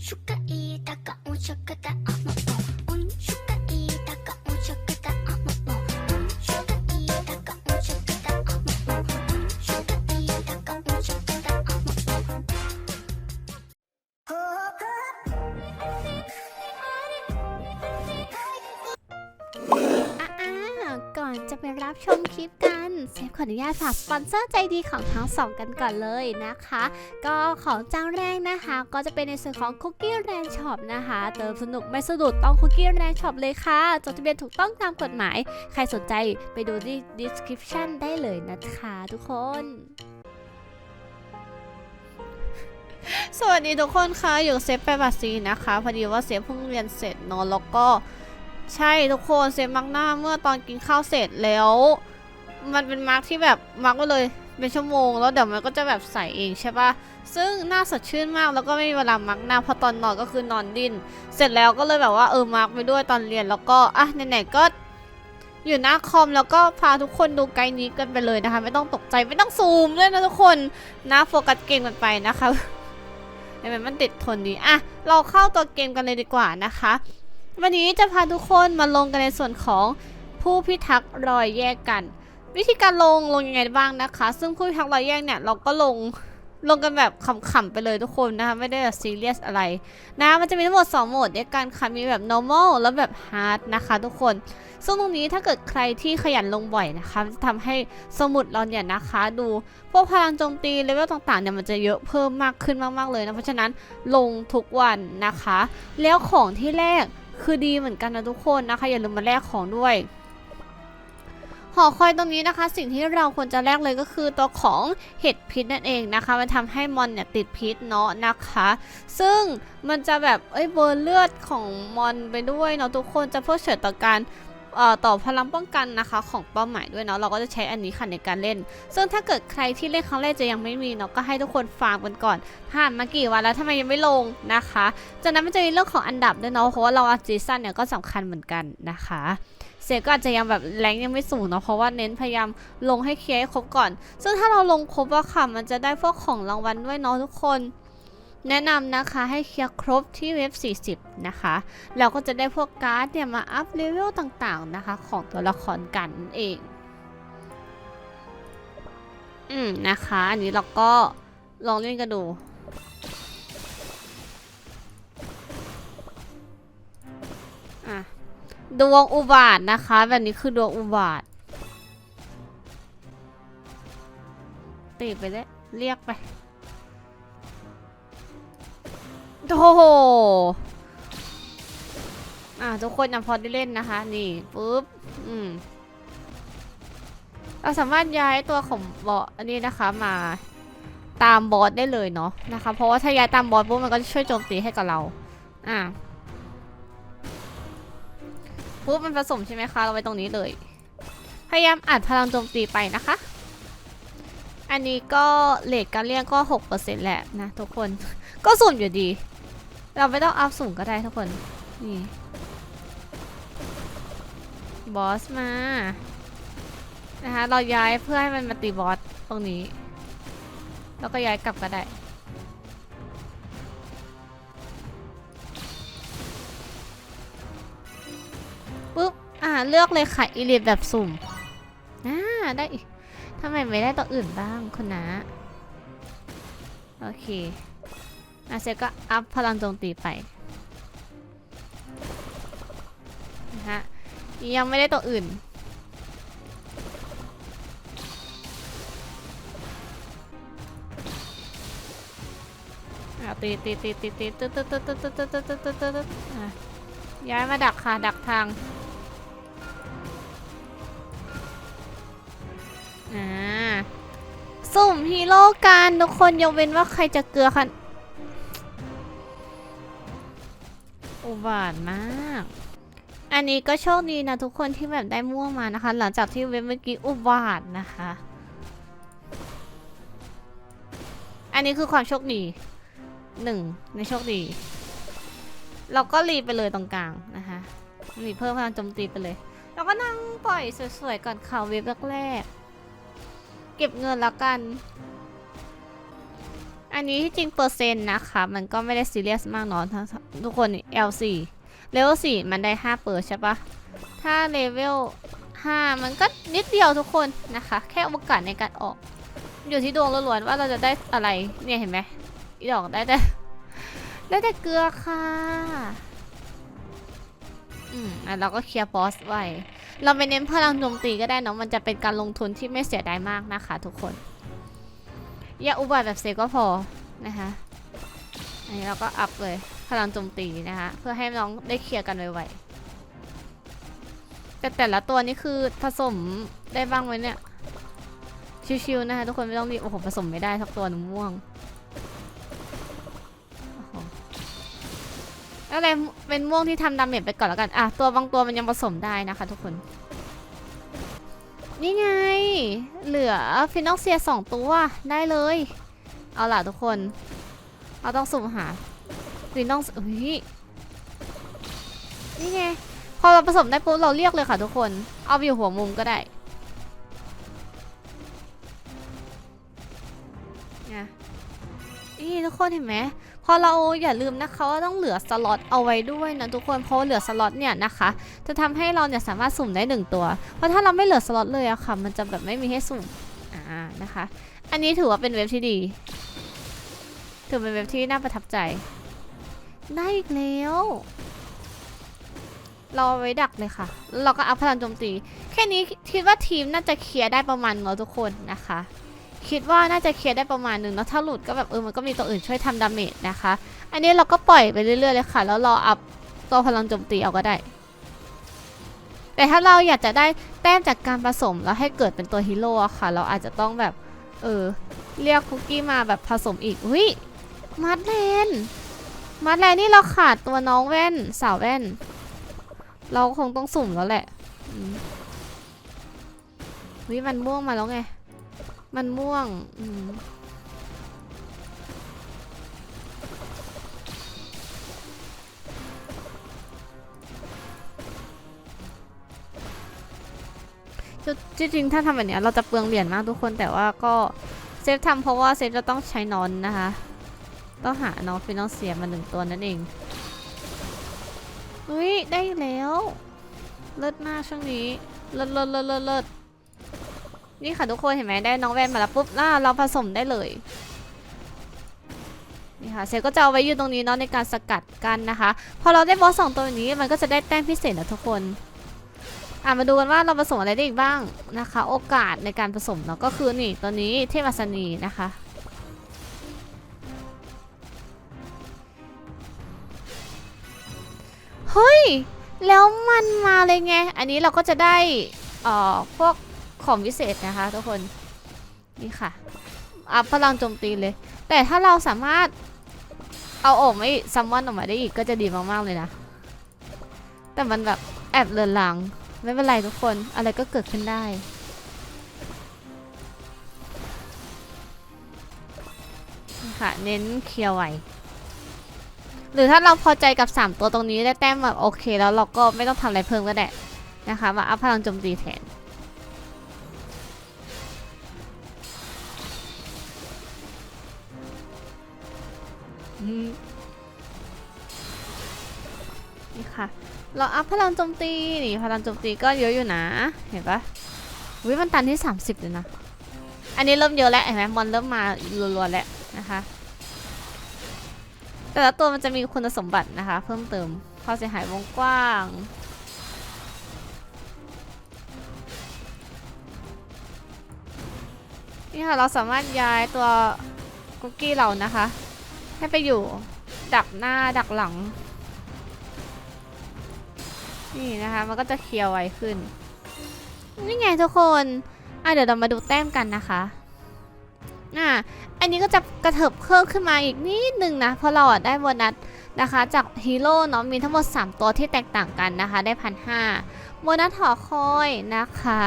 축하이다 가온 축하다 어머 อ่อนจะไปรับชมคลิปกันเซฟขออนุญาตฝากสปอนเซอร์ใจดีของทั้งสองกันก่อนเลยนะคะ ก็ของเจ้าแรกนะคะ ก็จะเป็นในส่วนของคุกกี้แรนช็อปนะคะเติมสนุกไม่สะดุดต้องคุกกี้แรนช็อปเลยค่ะจดทะเบียนถูกต้องตามกฎหมาย ใครสนใจไปดูที่ description ได้เลยนะคะทุกคนสวัสดีทุกคนค่ะอยู่เซฟไปบัสซีนะคะ พอดีว่าเซฟเพิ่งเรียนเสร็จเนอะแล้วก็ ใช่ทุกคนเซฟมาร์กหน้าเมื่อตอนกินข้าวเสร็จแล้ว มันเป็นมาร์กที่แบบมาร์กไว้เลยเป็นชั่วโมงแล้วเดี๋ยวมันก็จะแบบใสเองใช่ปะซึ่งหน้าสดชื่นมากแล้วก็ไม่มีเวลามาร์กหน้าเพราะตอนนอนก็คือนอนดิ้นเสร็จแล้วก็เลยแบบว่าเออมาร์กไปด้วยตอนเรียนแล้วก็อะไหนๆก็อยู่หน้าคอมแล้วก็พาทุกคนดูไกด์นี้กันไปเลยนะคะ ไม่ต้องตกใจไม่ต้องซูมด้วยนะทุกคนนะโฟกัสเกมกันไปนะคะเห็นไหมมันติดทนดีอะเราเข้าตัวเกมกันเลยดีกว่านะคะ วันนี้จะพาทุกคนมาลงกันในส่วนของผู้พิทักษ์รอยแยกกัน วิธีการลงลงยังไงบ้างนะคะ ซึ่งผู้พิทักษ์รอยแยกเนี่ยเราก็ลงลงกันแบบขำๆไปเลยทุกคนนะคะไม่ได้แบบซีเรียสอะไรนะมันจะมีทั้งหมด 2 โหมดด้วยกันค่ะมีแบบ normal แล้วแบบ hard นะคะทุกคน ซึ่งตรงนี้ถ้าเกิดใครที่ขยันลงบ่อยนะคะมันจะทำให้สมุดเราเนี่ยนะคะ ดูพวกพลังโจมตีเลเวลต่างๆเนี่ยมันจะเยอะเพิ่มมากขึ้นมากๆเลยนะเพราะฉะนั้นลงทุกวันนะคะ แล้วของที่แรก คือดีเหมือนกันนะทุกคนนะคะ อย่าลืมมาแลกของด้วยหอคอยตรงนี้นะคะ สิ่งที่เราควรจะแลกเลยก็คือตัวของเห็ดพิษนั่นเองนะคะ มันทำให้มอนเนี่ยติดพิษเนาะนะคะ ซึ่งมันจะแบบเอ้ยเบอร์เลือดของมอนไปด้วยเนาะทุกคนจะเพื่อเฉยต่อการ ต่อพลังป้องกันนะคะของเป้าหมายด้วยเนาะเราก็จะใช้อันนี้ค่ะในการเล่น ซึ่งถ้าเกิดใครที่เล่นครั้งแรกจะยังไม่มีเนาะก็ให้ทุกคนฟาร์มกันก่อนผ่านมากี่วันแล้วทำไมยังไม่ลงนะคะจากนั้นมันจะมีเรื่องของอันดับด้วยเนาะเพราะว่าเราอาซีซั่นเนี่ยก็สำคัญเหมือนกันนะคะเสียก็อาจจะยังแบบแรงยังไม่สูงเนาะเพราะว่าเน้นพยายามลงให้เคลียร์ให้ครบก่อน ซึ่งถ้าเราลงครบอะค่ะมันจะได้พวกของรางวัลด้วยเนาะทุกคน แนะนำนะคะให้เคลียร์ครบที่เว็บ 40 นะคะ เราก็จะได้พวกการ์ดเนี่ยมาอัพเลเวลต่างๆนะคะ ของตัวละครกันเอง อืมนะคะ อันนี้เราก็ลองเล่นกันดู อะ ดวงอุบาทนะคะ แบบนี้คือดวงอุบาทตีไปเลยเรียกไป โอ้โหอะทุกคนยังพอได้เล่นนะคะ นี่ปุ๊บ อืม เราสามารถย้ายตัวของบอสอันนี้นะคะมาตามบอสได้เลยเนาะนะคะ เพราะว่าถ้าย้ายตามบอสปุ๊บมันก็จะช่วยโจมตีให้กับเรา อะปุ๊บมันผสมใช่ไหมคะเราไว้ตรงนี้เลย พยายามอัดพลังโจมตีไปนะคะ อันนี้ก็เลทการเรียกก็ 6%แหละนะทุกคน ก็สุ่มอยู่ดี เราไม่ต้องอัพสุ่มก็ได้ทุกคน นี่ บอสมา นะคะ เราย้ายเพื่อให้มันมาตีบอสตรงนี้ แล้วก็ย้ายกลับก็ได้ปุ๊บ อ่า เลือกเลยค่ะ อีลิทแบบสุ่ม อ่า ได้ทำไมไม่ได้ตัวอื่นบ้างคุณนะ โอเค อะเซก็อัพพลังโจมตีไปนะฮะยังไม่ได้ตัวอื่นอะตีตีตีตีตีตึ๊ดตึ๊ดตึ๊ดตึ๊ดตึ๊ดตึ๊ดตึ๊ดตึ๊ดตึ๊ดตึ๊ดย้ายมาดักค่ะ ดักทางอ่าสุ่มฮีโร่กันทุกคนยกเว้นว่าใครจะเกลือคัน อุบาทมาก อันนี้ก็โชคดีนะทุกคนที่แบบได้ม่วงมานะคะ หลังจากที่เว็บเมื่อกี้อุบาทนะคะ อันนี้คือความโชคดีหนึ่งในโชคดี เราก็รีไปเลยตรงกลางนะคะรีเพิ่มพลังโจมตีไปเลย เราก็นั่งปล่อยสวยๆก่อนข่าวเว็บแรกๆเก็บเงินแล้วกัน อันนี้ที่จริงเปอร์เซ็นต์นะคะ มันก็ไม่ได้ซีเรียสมากเนาะทั้งทุกคน L4 เลเวล4มันได้ 5 เปอร์ใช่ปะถ้าเลเวล5มันก็นิดเดียวทุกคนนะคะ แค่โอกาสในการออก อยู่ที่ดวงล้วนๆว่าเราจะได้อะไรเนี่ยเห็นไหมอีดอกได้แต่ได้แต่เกลือค่ะอืมอะเราก็เคลียร์บอสไว้ เราไปเน้นพลังโจมตีก็ได้เนาะมันจะเป็นการลงทุนที่ไม่เสียดายมากนะคะ ทุกคน อย่าอุบัติแบบเซก็พอนะคะอันนี้เราก็อัพเลยพลังโจมตีนะคะเพื่อให้น้องได้เคลียร์กันไวๆแต่แต่ละตัวนี่คือผสมได้บ้างไหมเนี่ยชิวๆนะคะทุกคนไม่ต้องรีบโอ้โหผสมไม่ได้ทักตัวหนึ่งม่วงโอ้โหอะไรเป็นม่วงที่ทำดาเมจไปก่อนแล้วกันอะตัวบางตัวมันยังผสมได้นะคะทุกคน นี่ไง เหลือฟินอลเซียสองตัวได้เลย เอาล่ะทุกคน เราต้องสุ่มหาฟินอลเฮ้ยนี่ไง พอเราผสมได้ปุ๊บเราเรียกเลยค่ะทุกคน เอาไปอยู่หัวมุมก็ได้นี่ทุกคนเห็นไหม อเราอย่าลืมนะคะว่าต้องเหลือสล็อตเอาไว้ด้วยนะทุกคนเพราะว่าเหลือสล็อตเนี่ยนะคะ จะทำให้เราเนี่ยสามารถสุ่มได้หนึ่งตัว เพราะถ้าเราไม่เหลือสล็อตเลยอะค่ะ มันจะแบบไม่มีให้สุ่มอ่านะคะ อันนี้ถือว่าเป็นเว็บที่ดี ถือเป็นเว็บที่น่าประทับใจ ได้อีกแล้วเราเอไว้ดักเลยค่ะ แล้วเราก็อัพพลังโจมตี แค่นี้คิดว่าทีมน่าจะเคลียร์ได้ประมาณเราทุกคนนะคะ คิดว่าน่าจะเคลียร์ได้ประมาณหนึ่งเนาะถ้าหลุดก็แบบเออมันก็มีตัวอื่นช่วยทำดาเมจนะคะ อันนี้เราก็ปล่อยไปเรื่อยๆเลยค่ะ แล้วรออัพตัวพลังโจมตีเอาก็ได้ แต่ถ้าเราอยากจะได้แต้มจากการผสมแล้วให้เกิดเป็นตัวฮีโร่ค่ะ เราอาจจะต้องแบบเออเรียกคุกกี้มาแบบผสมอีกอุ้ยมัดเลนมัดเลนนี่เราขาดตัวน้องแว่นสาวแว่น เราคงต้องสุ่มแล้วแหละอืมวิมันม่วงมาแล้วไง มันม่วงจริงๆถ้าทำแบบนี้เราจะเปลืองเหรียญมากทุกคนแต่ว่าก็เซฟทำเพราะว่าเซฟจะต้องใช้นอนนะคะ ต้องหานองฟินอลเซียมาหนึ่งตัวนั่นเองอุ้ยได้แล้ว เลิศมากช่วงนี้ เลิศเลิศเลิศเลิศ นี่ค่ะทุกคนเห็นไหมได้น้องแว่นมาแล้วปุ๊บล่าเราผสมได้เลยนี่ค่ะเซลก็จะเอาไว้อยู่ตรงนี้เนาะในการสกัดกันนะคะ พอเราได้บอสสองตัวนี้มันก็จะได้แต้มพิเศษนะทุกคนอะมาดูกันว่าเราผสมอะไรได้อีกบ้างนะคะ โอกาสในการผสมเนาะก็คือนี่ตัวนี้เทพอัศนีนะคะเฮ้ย แล้วมันมาเลยไง อันนี้เราก็จะได้เอ่อพวก ของวิเศษนะคะทุกคน นี่ค่ะ อัพพลังโจมตีเลย แต่ถ้าเราสามารถเอาออกไม่ซัมมอนออกมาได้อีกก็จะดีมากๆเลยนะ แต่มันแบบแอบเลือนลางไม่เป็นไรทุกคน อะไรก็เกิดขึ้นได้นี่ค่ะเน้นเคลียร์ไวหรือถ้าเราพอใจกับ 3 ตัวตรงนี้ได้แต้มแบบโอเค แล้วเราก็ไม่ต้องทำอะไรเพิ่มก็ได้นะคะ มาอัพพลังโจมตีแทน นี่ค่ะ เราอัพพลังโจมตีนี่พลังโจมตีก็เยอะอยู่นะ เห็นปะวิมันตันที่ 30เลยนะ อันนี้เริ่มเยอะแล้วเห็นไหมมอนเริ่มมารัวๆแล้วนะคะ แต่ละตัวมันจะมีคุณสมบัตินะคะ เพิ่มเติมความเสียหายวงกว้างนี่ค่ะเราสามารถย้ายตัวคุกกี้เรานะคะ ให้ไปอยู่ ดักหน้าดักหลัง นี่นะคะ มันก็จะเคลียร์ไวขึ้น นี่ไงทุกคนอะเดี๋ยวเรามาดูแต้มกันนะคะอะอันนี้ก็จะกระเถิบเพิ่มขึ้นมาอีกนิดนึงนะ เพราะเราได้โบนัสนะคะ จากฮีโร่เนาะมีทั้งหมด 3 ตัวที่แตกต่างกันนะคะ ได้พันห้าโบนัสหอคอยนะคะ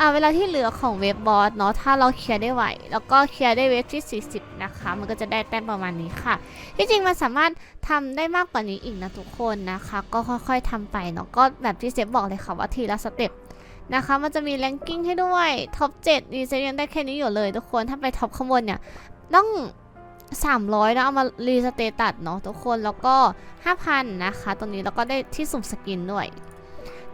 อะเวลาที่เหลือของเว็บบอสเนาะถ้าเราเคลียร์ได้ไหว แล้วก็เคลียร์ได้เว็บที่ 40 นะคะ มันก็จะได้แต้มประมาณนี้ค่ะ ที่จริงมันสามารถทำได้มากกว่านี้อีกนะทุกคนนะคะ ก็ค่อยๆทำไปเนาะก็แบบที่เซฟบอกเลยค่ะว่าทีละสเต็ปนะคะมันจะมีแรงกิ้งให้ด้วยท็อป7ดีเซฟยังได้แค่นี้อยู่เลยทุกคนถ้าไปท็อปข้างบนเนี่ยต้อง 300นะเอามารีสเตตัสเนาะทุกคนแล้วก็ 5,000 นะคะ ตรงนี้แล้วก็ได้ที่สุ่มสกินด้วย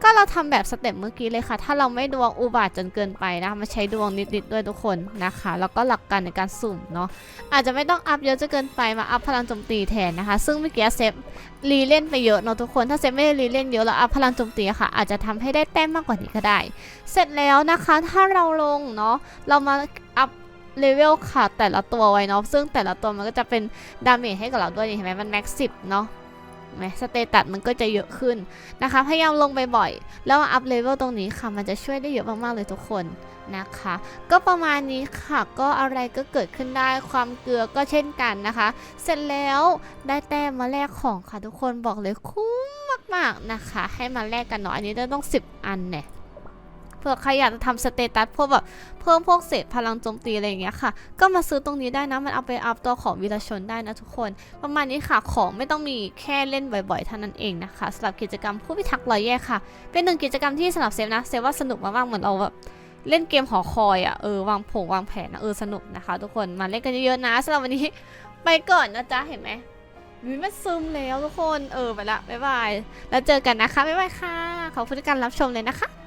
ก็เราทำแบบสเต็ปเมื่อกี้เลยค่ะ ถ้าเราไม่ดวงอุบาทจนเกินไปนะคะมาใช้ดวงนิดๆด้วยทุกคนนะคะ แล้วก็หลักการในการสุ่มเนาะอาจจะไม่ต้องอัพเยอะจนเกินไปมาอัพพลังโจมตีแทนนะคะ ซึ่งเมื่อกี้เซฟรีเล่นไปเยอะเนาะทุกคน ถ้าเซฟไม่ได้รีเล่นเยอะแล้วอัพพลังโจมตีค่ะ อาจจะทำให้ได้แต้มมากกว่านี้ก็ได้ เสร็จแล้วนะคะถ้าเราลงเนาะเรามาอัพเลเวลค่ะแต่ละตัวไว้เนาะซึ่งแต่ละตัวมันก็จะเป็นดาเมจให้กับเราด้วยเห็นไหมมันแม็กสิบเนาะ ไหมสเตตัสมันก็จะเยอะขึ้นนะคะ พยายามลงไปบ่อยแล้วอัพเลเวลตรงนี้ค่ะ มันจะช่วยได้เยอะมากๆเลยทุกคนนะคะ ก็ประมาณนี้ค่ะ ก็อะไรก็เกิดขึ้นได้ ความเกลือก็เช่นกันนะคะ เสร็จแล้วได้แต้มมาแลกของค่ะทุกคนบอกเลยคุ้มมากๆนะคะ ให้มาแลกกันเนาะ อันนี้จะต้อง 10 อันเนี่ย ผื่อใครอยากจะทำสเตตัสพวกแบบเพิ่มพวกเศษพลังโจมตีอะไรอย่างเงี้ยค่ะ ก็มาซื้อตรงนี้ได้นะ มันเอาไปอัพตัวของวีรชนได้นะทุกคน ประมาณนี้ค่ะ ของไม่ต้องมีแค่เล่นบ่อยๆเท่านั้นเองนะคะสำหรับกิจกรรมผู้พิทักษ์รอยแยกค่ะ เป็นหนึ่งกิจกรรมที่สำหรับเซฟนะ เซฟว่าสนุกมากๆ เหมือนเราแบบเล่นเกมหอคอยอะ่ะ เออวางผงวางแผนนะเออสนุกนะคะ ทุกคน มาเล่นกันเยอะๆนะสำหรับวันนี้ไปก่อนนะจ๊ะ เห็นไหมวิมันซึมแล้วทุกคน เออไปละ บ๊ายบาย แล้วเจอกันนะคะ บ๊ายบายค่ะ ขอบคุณที่การรับชมเลยนะคะ